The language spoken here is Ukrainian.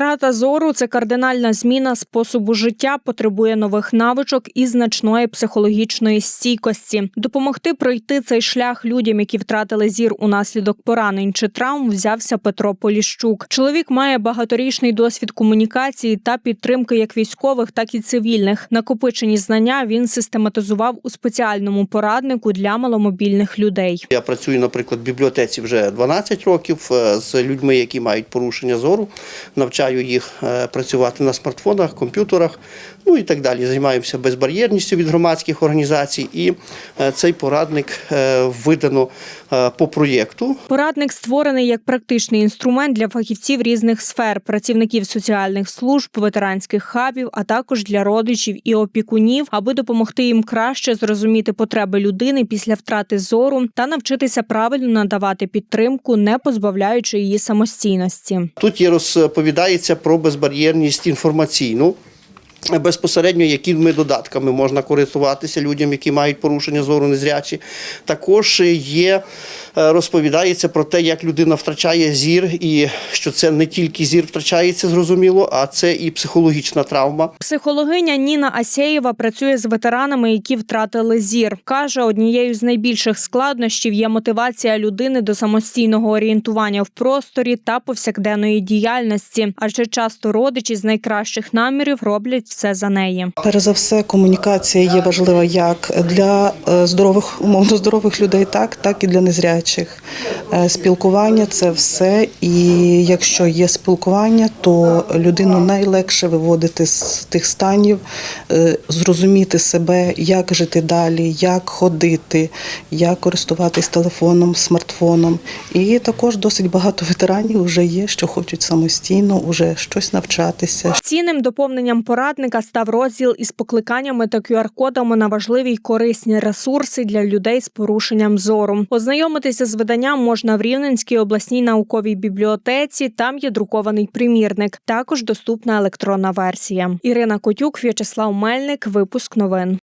Втрата зору це кардинальна зміна способу життя, потребує нових навичок і значної психологічної стійкості. Допомогти пройти цей шлях людям, які втратили зір унаслідок поранень чи травм, взявся Петро Поліщук. Чоловік має багаторічний досвід комунікації та підтримки як військових, так і цивільних. Накопичені знання він систематизував у спеціальному пораднику для маломобільних людей. Я працюю, наприклад, в бібліотеці вже 12 років е, з людьми, які мають порушення зору. Навчаю їх е, працювати на смартфонах, комп'ютерах, ну і так далі. Займаємося безбар'єрністю від громадських організацій. І е, цей порадник е, видано по проєкту. Порадник створений як практичний інструмент для фахівців різних сфер, працівників соціальних служб, ветеранських хабів, а також для родичів і опікунів, аби допомогти їм краще зрозуміти потреби людини після втрати зору та навчитися правильно надавати підтримку, не позбавляючи її самостійності. Тут є розповідається про безбар'єрність інформаційну. Безпосередньо, якими додатками можна користуватися людям, які мають порушення зору незрячі. Також є е, розповідається про те, як людина втрачає зір, і що це не тільки зір втрачається, зрозуміло, а це і психологічна травма. Психологиня Ніна Асєєва працює з ветеранами, які втратили зір. каже, однією з найбільших складнощів є мотивація людини до самостійного орієнтування в просторі та повсякденної діяльності, адже часто родичі з найкращих намірів роблять все за неї. Перш за все, комунікація є важлива як для е, здорових, умовно здорових людей, так, так і для незрячих. Е, Спілкування це все. І якщо є спілкування, то людину найлегше виводити з тих станів, е, зрозуміти себе, як жити далі, як ходити, як користуватись телефоном, смартфоном. І також досить багато ветеранів вже є, що хочуть самостійно вже щось навчатися, Цінним доповненням порадника став розділ із покликаннями та QR-кодами на важливі й корисні ресурси для людей з порушенням зору. Ознайомитися з виданням можна в Рівненській обласній науковій бібліотеці. Там є друкований примірник. Також доступна електронна версія. Ірина Котюк, В'ячеслав Мельник. Випуск новин.